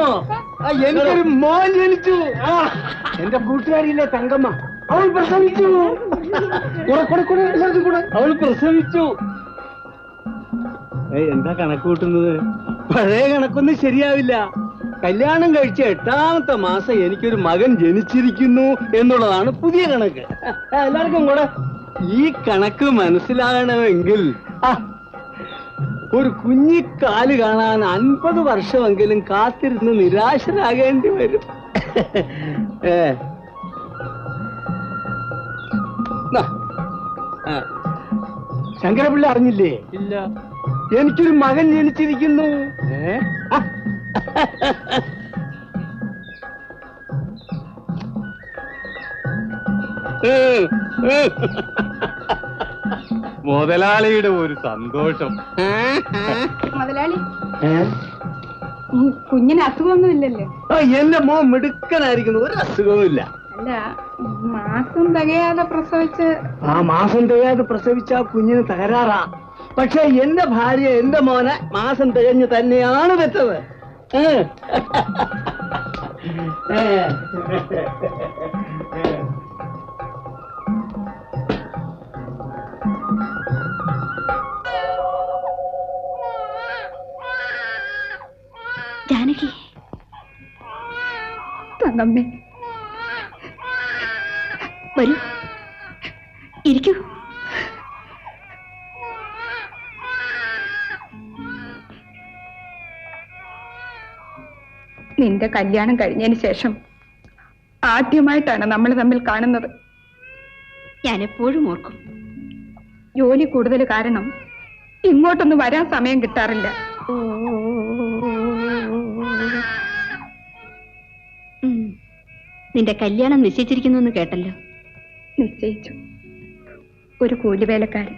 ആ, എനിക്കൊരു മോൻ ജനിച്ചു. എന്റെ കൂട്ടുകാരിയില്ലേ തങ്കമ്മ. അവൾ പ്രസവിച്ചു. കൂടെ കൂടെ കൂടെ എല്ലാവർക്കും കൂടെ. അവൾ പ്രസവിച്ചു. എന്താ കണക്ക് കൂട്ടുന്നത്? പഴയ കണക്കൊന്നും ശരിയാവില്ല. കല്യാണം കഴിച്ച എട്ടാമത്തെ മാസം എനിക്കൊരു മകൻ ജനിച്ചിരിക്കുന്നു എന്നുള്ളതാണ് പുതിയ കണക്ക്. എല്ലാവർക്കും കൂടെ. ഈ കണക്ക് മനസ്സിലാകണമെങ്കിൽ ആ, ഒരു കുഞ്ഞിക്കാൽ കാണാൻ അൻപത് വർഷമെങ്കിലും കാത്തിരുന്ന് നിരാശരാകേണ്ടി വരും. ശങ്കരപിള്ള അറിഞ്ഞില്ലേ? ഇല്ല. എനിക്കൊരു മകൻ ജനിച്ചിരിക്കുന്നു. ഏ. മുതലാളിയുടെ ഒരു സന്തോഷം. മുതലാളി കുഞ്ഞിന് അസുഖമൊന്നും ഇല്ലല്ലോ എന്റെ മോൻ മിടുക്കനായിരിക്കുന്നു. ഒരു അസുഖവുമില്ല. അല്ല മാസം തികയാതെ പ്രസവിച്ച്. ആ മാസം തികയാതെ പ്രസവിച്ച ആ കുഞ്ഞിന് തകരാറാ. പക്ഷെ എന്റെ ഭാര്യ എന്റെ മോനെ മാസം തികഞ്ഞ് തന്നെയാണ് വെച്ചത് ഏ. തങ്കമ്മേ വരൂ. ഇരിക്കൂ. നിന്റെ കല്യാണം കഴിഞ്ഞതിന് ശേഷം ആദ്യമായിട്ടാണ് നമ്മൾ തമ്മിൽ കാണുന്നത്. ഞാൻ എപ്പോഴും ഓർക്കും. ജോലി കൂടുതൽ കാരണം ഇങ്ങോട്ടൊന്നും വരാൻ സമയം കിട്ടാറില്ല. നിന്റെ കല്യാണം നിശ്ചയിച്ചിരിക്കുന്നു എന്ന് കേട്ടല്ലോ? നിശ്ചയിച്ചു. ഒരു കൂലിവേലക്കാരൻ.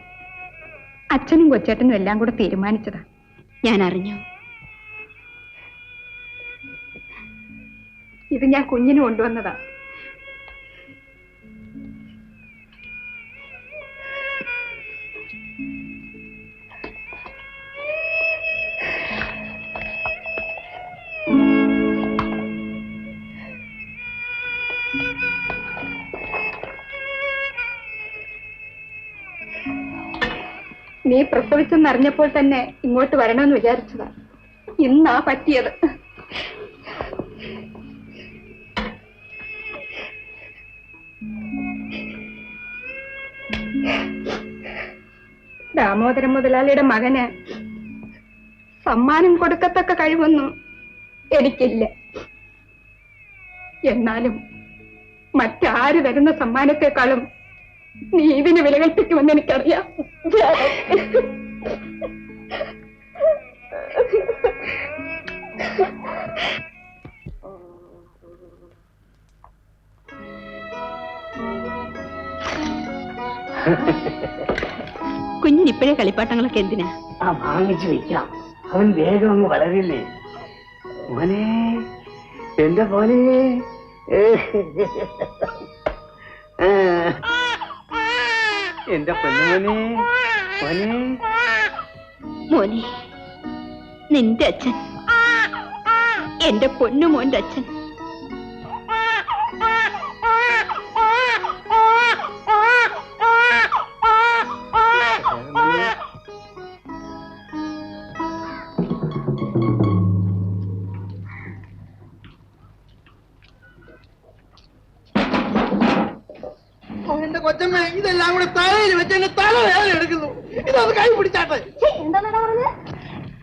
അച്ഛനും കൊച്ചേട്ടനും എല്ലാം കൂടെ തീരുമാനിച്ചതാ. ഞാൻ അറിഞ്ഞു ഇത് ഞാൻ കുഞ്ഞിന് കൊണ്ടുവന്നതാ. നീ പ്രസവിച്ചെന്നറിഞ്ഞപ്പോൾ തന്നെ ഇങ്ങോട്ട് വരണമെന്ന് വിചാരിച്ചതാ. ഇന്നാ പറ്റിയത്. ദാമോദരൻ മുതലാളിയുടെ മകന് സമ്മാനം കൊടുക്കത്തക്ക കഴിവൊന്നും എനിക്കില്ല. എന്നാലും മറ്റാര് വരുന്ന സമ്മാനത്തെക്കാളും നീ ഇതിന് വില കൽപ്പിക്കുമെന്ന് എനിക്കറിയാം. കുഞ്ഞിന് ഇപ്പോഴേ കളിപ്പാട്ടങ്ങളൊക്കെ എന്തിനാ? ആ വാങ്ങിച്ചു വെക്കാം. അവൻ വേഗം അങ്ങ് വളരില്ലേ? മോനെ എന്റെ മോനെ. എന്റെ പെണ്ണുമണി മോനെ. മോനെ നിന്റെ അച്ഛൻ എന്റെ പൊന്നുമോന്റെ അച്ഛൻ.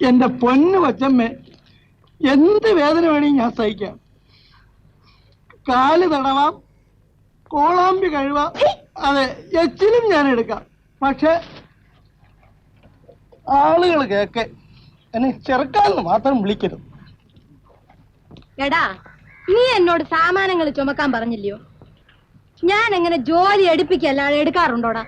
എന്റെ പൊന്നു കൊച്ചമ്മേ എന്ത് വേദന വേണമെങ്കിൽ ഞാൻ സഹിക്കാം. കാൽ തടവാം കോളാമ്പി കഴിവാം അതെ എച്ചിലും ഞാൻ എടുക്കാം. പക്ഷെ ആളുകൾ കേക്ക് എന്നെ ചെറുക്കാന്ന് മാത്രം വിളിക്കരുത്. എടാ നീ എന്നോട് സാമാനങ്ങൾ ചുമക്കാൻ പറഞ്ഞില്ലയോ? ഞാൻ എങ്ങനെ ജോലി എടുപ്പിക്കല്ലാതെ എടുക്കാറുണ്ടോടാ?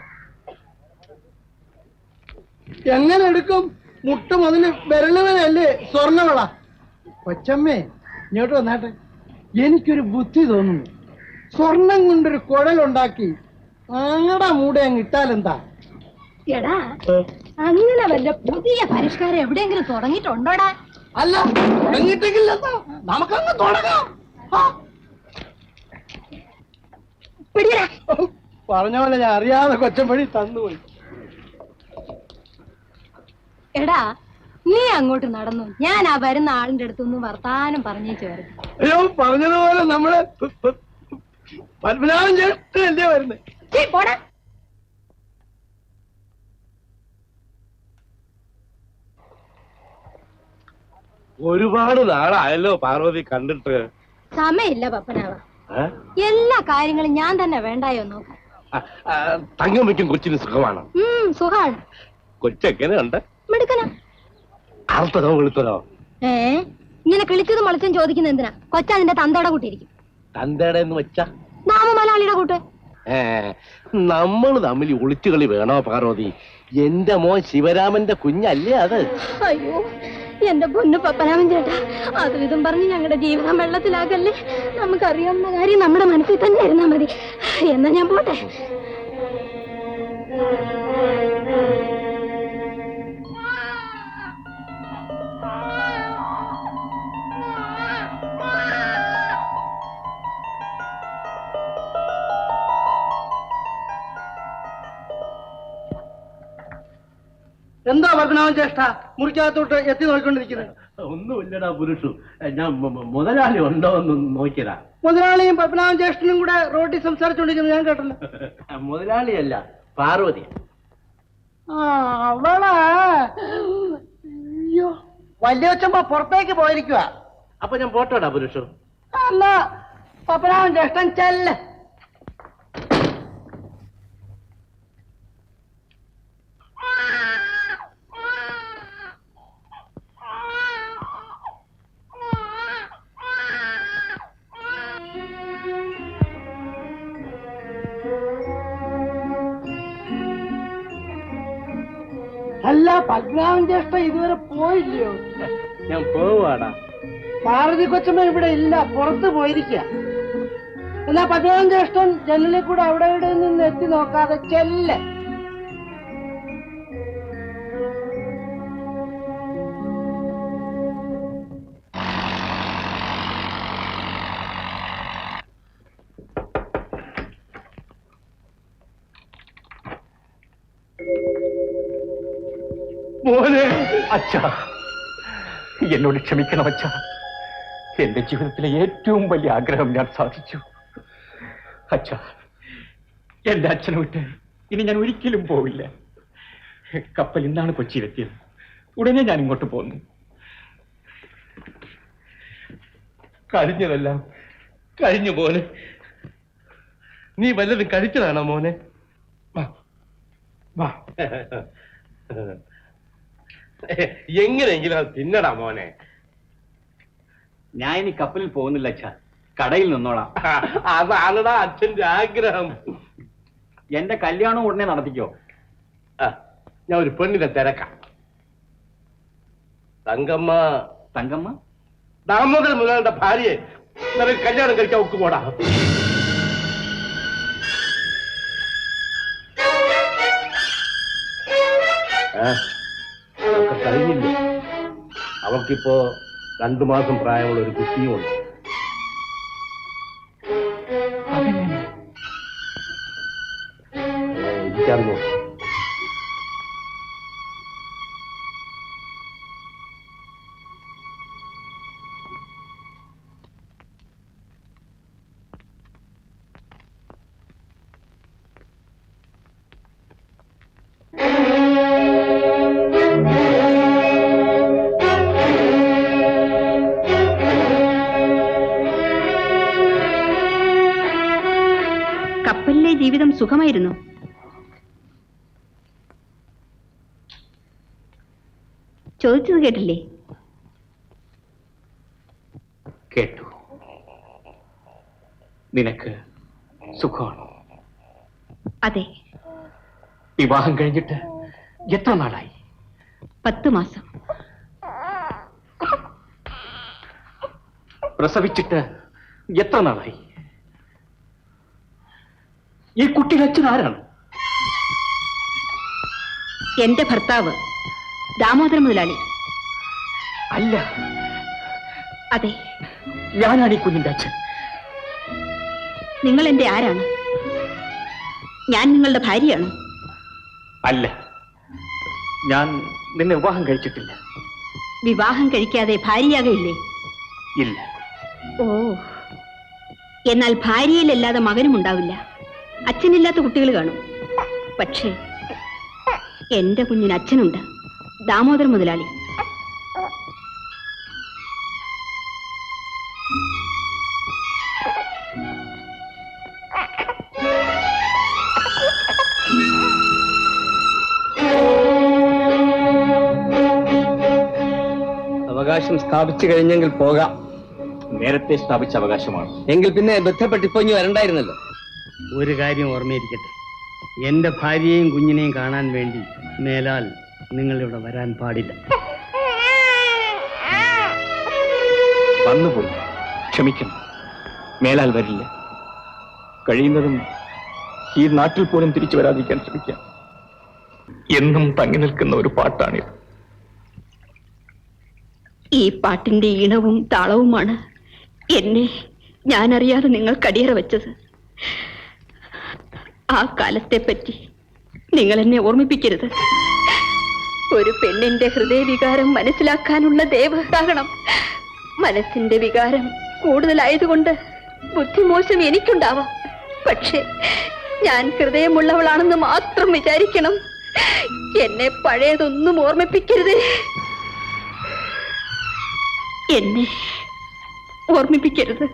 എങ്ങനെ എടുക്കും? മുട്ട മുതൽ വിരലുകളല്ലേ? സ്വർണവള കൊച്ചമ്മേ ഇങ്ങോട്ട് വന്നാട്ടെ. എനിക്കൊരു ബുദ്ധി തോന്നുന്നു. സ്വർണം കൊണ്ടൊരു കുഴലുണ്ടാക്കി ആടാ മൂടെ അങ്ങ് ഇട്ടാലെന്താ? എടാ അങ്ങനെ വല്ല പുതിയ പരിഷ്കാരം എവിടെയെങ്കിലും തുടങ്ങിയിട്ടുണ്ടോടാ? അല്ല തുടങ്ങിയിട്ടെങ്കിലെന്താ നമുക്കങ്ങ് തുടങ്ങാം. പറഞ്ഞ പോലെ ഞാൻ അറിയാതെ കൊച്ചമ്പഴി തന്നുപോയി. എടാ നീ അങ്ങോട്ട് നടന്നു. ഞാൻ ആ വരുന്ന ആളിന്റെ അടുത്തൊന്നും വർത്താനം പറഞ്ഞേച്ചു വരുന്നു അയ്യോ പറഞ്ഞതുപോലെ നമ്മൾ പ- പ- പത്മനാഭൻ ചേട്ടനല്ലേ വരുന്നത് പോടാ. ഒരുപാട് നാളായല്ലോ പാർവതി കണ്ടിട്ട്. സമയമില്ല പപ്പനാവ. എല്ലാ കാര്യങ്ങളും ഞാൻ തന്നെ വേണ്ടായോ നോക്കാം. തങ്കമ്മയ്ക്കും കൊച്ചിന് സുഖമാണ്? ഉം സുഖാണ് കൊച്ചെങ്ങനെയുണ്ട് മിടുക്കന അർത്ഥതോ വെളുത്തതോ ഏ ഇങ്ങനെ കിളിച്ചതും മുളച്ചും ചോദിക്കുന്ന എന്തിനാ? കൊച്ചാ നിന്റെ തന്തയുടെ കൂട്ടിയിരിക്കും തന്തയുടെ എന്ന് വെച്ചാ? നാമമലയാളിയുടെ കൂട്ട്. ഏ നമ്മൾ തമ്മിൽ ഒളിച്ചുകളി വേണോ പാർവതി? എന്റെ മോൻ ശിവരാമന്റെ കുഞ്ഞല്ലേ അത്? അയ്യോ എന്റെ പൊന്നു പപ്പനാമൻ ചേട്ടാ അതും ഇതും പറഞ്ഞ് ഞങ്ങളുടെ ജീവിതം വെള്ളത്തിലാകല്ലേ? നമുക്കറിയാവുന്ന കാര്യം നമ്മുടെ മനസ്സിൽ തന്നെ ഇരുന്നാ മതി. എന്നാ ഞാൻ പോട്ടെ? എന്താ പത്മനാഭൻ ചേഷ്ട മുറിക്കകത്തോട്ട് എത്തി നോക്കിക്കൊണ്ടിരിക്കുന്നത്. ഒന്നുമില്ലടാ പുരുഷു. ഞാൻ മുതലാളി ഉണ്ടോ എന്ന് നോക്കിയതാ. മുതലാളിയും പത്മനാഭൻ ജ്യേഷ്ഠനും കൂടെ റോട്ടി സംസാരിച്ചോണ്ടിരിക്കുന്നത് ഞാൻ കേട്ടല്ലോ. മുതലാളിയല്ല പാർവതി. അവളെ. അയ്യോ വല്യച്ഛമ്മ പുറത്തേക്ക് പോയിരിക്കുക അപ്പൊ ഞാൻ പോട്ടോടാ പുരുഷു. അല്ല പത്മനാഭൻ ജ്യേഷ്ഠൻ ചെല്ല്. പത്മനാഭൻ ജ്യേഷ്ഠ ഇതുവരെ പോയില്ലയോ? ഞാൻ പോവാടാ പാർവതി കൊച്ചമ്മ ഇവിടെ ഇല്ല പുറത്ത് പോയിരിക്കുക എന്നാ പത്മനാഭൻ ജ്യേഷ്ഠൻ ജനലിൽ കൂടെ അവിടെ ഇവിടെ നിന്ന് എത്തി നോക്കാതെ ചെല്ല്. അച്ഛാ എന്നോട് ക്ഷമിക്കണം അച്ഛാ. എന്റെ ജീവിതത്തിലെ ഏറ്റവും വലിയ ആഗ്രഹം ഞാൻ സാധിച്ചു. അച്ഛാ എന്റെ അച്ഛനെ വിട്ട് ഇനി ഞാൻ ഒരിക്കലും പോവില്ല. കപ്പൽ ഇന്നാണ് കൊച്ചിയിലെത്തിയത്. ഉടനെ ഞാൻ ഇങ്ങോട്ട് പോന്നു. കഴിഞ്ഞതെല്ലാം കഴിഞ്ഞു പോലെ നീ വല്ലതും കഴിച്ചതാണോ മോനെ? വാ വാ. എങ്ങനെയെങ്കിലും അത് തിന്നടാ മോനെ. ഞാൻ ഇനി കപ്പലിൽ പോകുന്നില്ല അച്ഛാ. കടയിൽ നിന്നോളാം. അതാണടാ അച്ഛന്റെ ആഗ്രഹം. എന്റെ കല്യാണം ഉടനെ നടത്തിക്കോ. ഞാൻ ഒരു പെണ്ണിനെ തിരക്കാം. തങ്കമ്മ. തങ്കമ്മ? ദാമോദര മുതലാളുടെ ഭാര്യയെ നിനക്ക് കല്യാണം കഴിക്കാൻ ഒക്കുപോടാ ആ, അതൊക്കെ കഴിഞ്ഞില്ലേ അവൾക്കിപ്പോ രണ്ടു മാസം പ്രായമുള്ള ഒരു കുട്ടിയുമുണ്ട് എനിക്കറിഞ്ഞു ജീവിതം സുഖമായിരുന്നു ചോദിച്ചത് കേട്ടില്ലേ? കേട്ടു. നിനക്ക് സുഖമാണോ. അതെ. വിവാഹം കഴിഞ്ഞിട്ട് എത്ര നാളായി? പത്ത് മാസം. പ്രസവിച്ചിട്ട് എത്ര നാളായി? ഈ കുട്ടി അച്ഛൻ ആരാണ്? എന്റെ ഭർത്താവ് ദാമോദര മുതലാളി. അല്ല. അതെ. ഞാനാണ് ഈ കുഞ്ഞിന്റെ അച്ഛൻ. നിങ്ങൾ എന്റെ ആരാണ്? ഞാൻ നിങ്ങളുടെ ഭാര്യയാണ്. അല്ല. ഞാൻ നിന്നെ വിവാഹം കഴിച്ചിട്ടില്ല. വിവാഹം കഴിക്കാതെ ഭാര്യയാകയില്ലേ? ഇല്ല. ഓ. എന്നാൽ ഭാര്യയിലല്ലാതെ മകനും ഉണ്ടാവില്ല അച്ഛനില്ലാത്ത കുട്ടികൾ കാണും. പക്ഷേ എന്റെ കുഞ്ഞിന് അച്ഛനുണ്ട്. ദാമോദർ മുതലാളി. അവകാശം സ്ഥാപിച്ചു കഴിഞ്ഞെങ്കിൽ പോകാം. നേരത്തെ സ്ഥാപിച്ച അവകാശമാണ്. എങ്കിൽ പിന്നെ ബന്ധപ്പെട്ടിപ്പോ ഇനി വരണ്ടായിരുന്നല്ലോ. ഒരു കാര്യം ഓർമ്മയിരിക്കട്ടെ. എന്റെ ഭാര്യയെയും കുഞ്ഞിനെയും കാണാൻ വേണ്ടി മേലാൽ നിങ്ങൾ ഇവിടെ വരാൻ പാടില്ല. വന്നുപോയി. ക്ഷമിക്കണം. മേലാൽ വരില്ല. കഴിയുന്നതും ഈ നാട്ടിൽ പോലും തിരിച്ചു വരാതിരിക്കാൻ ശ്രമിക്കാം. എന്നും തങ്ങി നിൽക്കുന്ന ഒരു പാട്ടാണിത്. ഈ പാട്ടിന്റെ ഈണവും താളവുമാണ് എന്നെ ഞാനറിയാതെ നിങ്ങൾ കടിയറ വെച്ചത്. ആ കാലത്തെ പറ്റി നിങ്ങൾ എന്നെ ഓർമ്മിപ്പിക്കരുത്. ഒരു പെണ്ണിന്റെ ഹൃദയവികാരം മനസ്സിലാക്കാനുള്ള ദേവതാകണം. മനസ്സിന്റെ വികാരം കൂടുതലായതുകൊണ്ട് ബുദ്ധിമോശം എനിക്കുണ്ടാവാം. പക്ഷേ ഞാൻ ഹൃദയമുള്ളവളാണെന്ന് മാത്രം വിചാരിക്കണം. എന്നെ പഴയതൊന്നും ഓർമ്മിപ്പിക്കരുത്. എന്നെ ഓർമ്മിപ്പിക്കരുത്.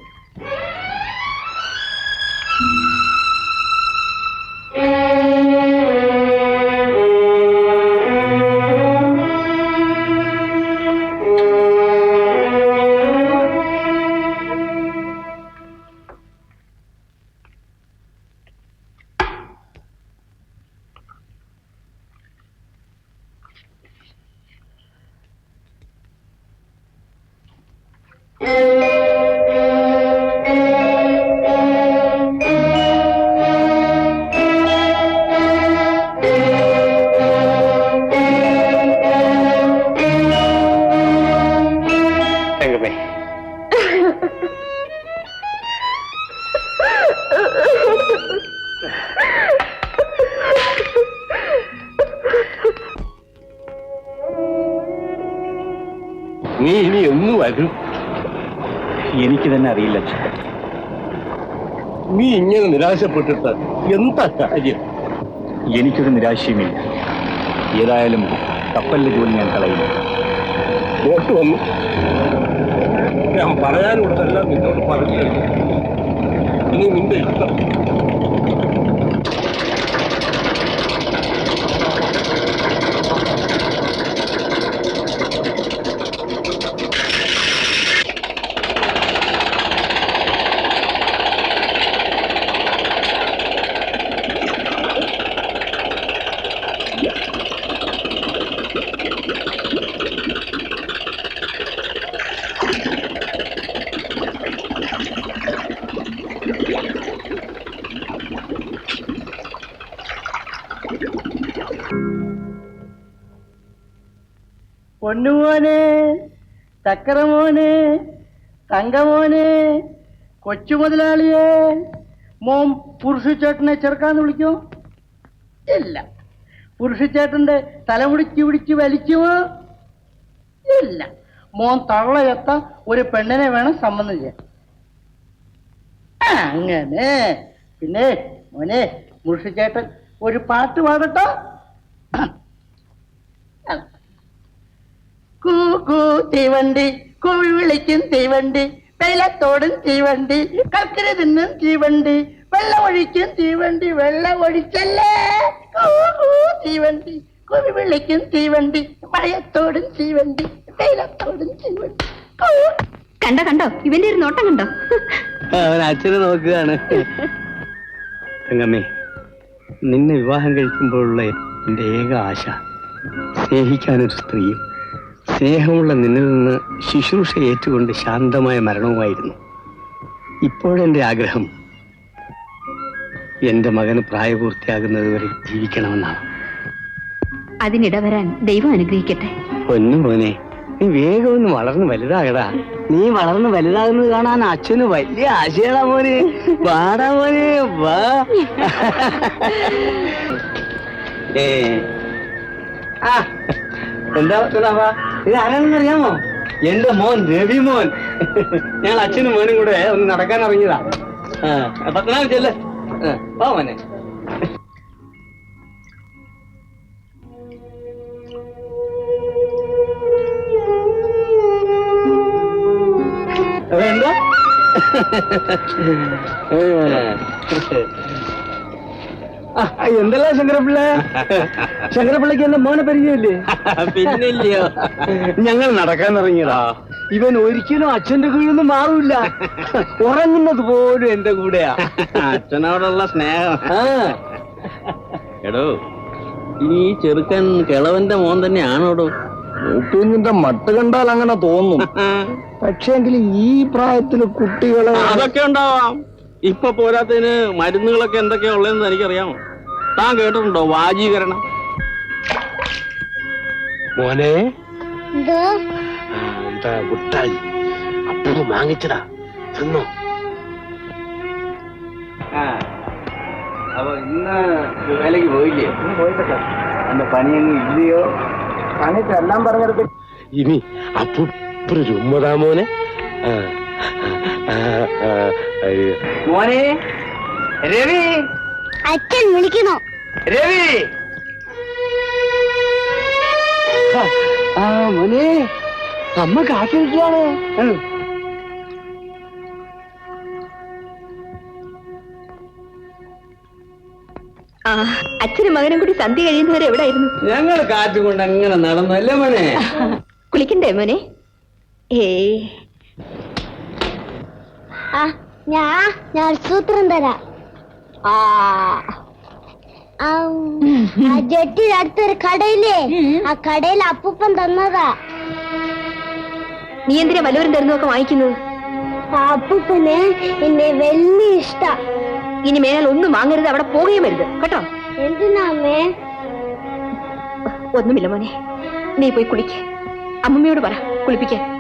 Thank mm -hmm. you. നീ ഇനി എന്ന് വരും. എനിക്ക് തന്നെ അറിയില്ല നീ ഇങ്ങനെ നിരാശപ്പെട്ടിട്ട് എന്താ കാര്യം? എനിക്കൊരു നിരാശയുമില്ല. ഏതായാലും കപ്പലിലെ ജോലി ഞാൻ കളയില്ല ബോട്ട് വന്നു. ഞാൻ പറയാനുള്ളതെല്ലാം നിന്നോട് പറഞ്ഞു ഇനി നിന്റെ ഇഷ്ടം. പൊന്നുമോനെ ചക്കരമോനെ തങ്കമോനെ കൊച്ചു മുതലാളിയെ മോൻ പുരുഷച്ചേട്ടനെ ചെറുക്കാന്ന് വിളിക്കോ? ഇല്ല. പുരുഷച്ചേട്ടന്റെ തലമുടിച്ച് പിടിച്ച് വലിക്കുമോ? ഇല്ല. മോൻ തള്ളയെത്ത ഒരു പെണ്ണിനെ വേണം സംബന്ധം ചെയ്യാൻ. അങ്ങനെ. പിന്നെ മോനെ മുഷിച്ചേട്ടൻ ഒരു പാട്ട് പാടട്ടോ? കൂ കൂ തീവണ്ടി കൂവി വിളിക്കും തീവണ്ടി വെയിലത്തോടും തീവണ്ടി കൽക്കര തിന്നും തീവണ്ടി വെള്ളമൊഴിക്കും തീവണ്ടി വെള്ളം ഒഴിച്ചല്ലേ കൂ കൂ തീവണ്ടി കൂവി വിളിക്കും തീവണ്ടി മഴയത്തോടും തീവണ്ടി. വെയിലത്തോടും തീവണ്ടി. കണ്ടോ കണ്ടോ? ഇവന്റെ ഒരു നോട്ടം കണ്ടോ? അവൻ അച്ഛനെ നോക്കുകയാണ്. തങ്കമ്മേ നിന്നെ വിവാഹം കഴിക്കുമ്പോഴുള്ള എന്റെ ഏക ആശ സ്നേഹിക്കാനൊരു സ്ത്രീയും സ്നേഹമുള്ള നിന്നിൽ നിന്ന് ശുശ്രൂഷ ഏറ്റുകൊണ്ട് ശാന്തമായ മരണവുമായിരുന്നു. ഇപ്പോഴെന്റെ ആഗ്രഹം എന്റെ മകന് പ്രായപൂർത്തിയാകുന്നത് വരെ ജീവിക്കണമെന്നാണ്. അതിനിട വരാൻ ദൈവം അനുഗ്രഹിക്കട്ടെ. പൊന്നു മോനെ നീ വേഗം ഒന്ന് വളർന്ന് വലുതാകടാ. നീ വളർന്ന് വലുതാകുന്നത് കാണാൻ അച്ഛന് വലിയ ആശയടാ മോനെ. വാടാ മോനെ വാ. ഏ. ആ എന്താ ഇത് ആരാണെന്ന് അറിയാമോ? എന്റെ മോൻ രവി മോൻ. ഞാൻ അച്ഛനും മോനും കൂടെ ഒന്ന് നടക്കാൻ ഇറങ്ങിയതാ. പത്തനാം ചെല്ലേ. വാ മോനെ. വേണ്ട എന്തല്ല ശങ്കരപ്പിള്ള? ശങ്കരപ്പിള്ളക്ക് എന്റെ മോനെ പരിചയമില്ലേ? പിന്നില്ലയോ ഞങ്ങൾ നടക്കാൻ ഇറങ്ങിയതാ ഇവൻ ഒരിക്കലും അച്ഛന്റെ കീഴിൽ നിന്ന് മാറൂല ഉറങ്ങുന്നത് പോലും എന്റെ കൂടെയാ. അച്ഛനോടുള്ള സ്നേഹം. എടോ ഇനി ഈ ചെറുക്കൻ കിളവന്റെ മോൻ തന്നെയാണോടോ? മൂക്കുഞ്ഞിന്റെ മട്ട് കണ്ടാൽ അങ്ങനെ തോന്നും പക്ഷേങ്കിൽ ഈ പ്രായത്തിൽ കുട്ടികളെ അതൊക്കെ ഉണ്ടാവാം. ഇപ്പൊ പോരാത്തതിന് മരുന്നുകളൊക്കെ എന്തൊക്കെയാ ഉള്ളതെന്ന് എനിക്കറിയാമോ? താൻ കേട്ടിട്ടുണ്ടോ വാജീകരണം? മോനെ. എന്തോ? ഇതാ മുട്ടായി? അപ്പുറം വാങ്ങിച്ചടാ തിന്നോ. അപ്പൊ ഇന്ന് വേലക്ക് പോയില്ലേ? പോയിട്ടൊക്കെ. എന്റെ പണിയൊന്നും ഇല്ലയോ? പണിക്കെല്ലാം പറഞ്ഞെടുത്ത്. ഇനി അപ്പുറം ഉമ്മതാ മോനെ. ആ. മോനെ രവി. അച്ഛൻ വിളിക്കണോ രവി. ആ മോനെ അമ്മ കാത്തിരിക്കുകയാണ്. ആ അച്ഛനും മകനും കൂടി സന്ധ്യ കഴിയുന്നവരെ എവിടായിരുന്നു? ഞങ്ങൾ കാറ്റുകൊണ്ട് അങ്ങനെ നടന്നല്ലേ മോനെ? കുളിക്കണ്ടേ മോനെ? ഏ ഞാ ഞാൻ സൂത്രം തരാം. ആ. ആ ജെട്ടിയുടെ അടുത്തൊരു കടയില്ലേ? ആ കടയിൽ അപ്പൂപ്പൻ തന്നതാ. നീ എന്തിനാ വല്ലവരും തരുന്നൊക്കെ വാങ്ങിക്കുന്നത്? ആ അപ്പൂപ്പന് എന്നെ വലിയ ഇഷ്ട. ഇനി മേലാൽ ഒന്നും വാങ്ങരുത് അവിടെ പോകുകയും വരുത് കേട്ടോ? എന്തിനാമേ ഒന്നുമില്ല മോനെ. നീ പോയി കുളിക്ക്. അമ്മമ്മയോട് പറ കുളിപ്പിക്കാൻ.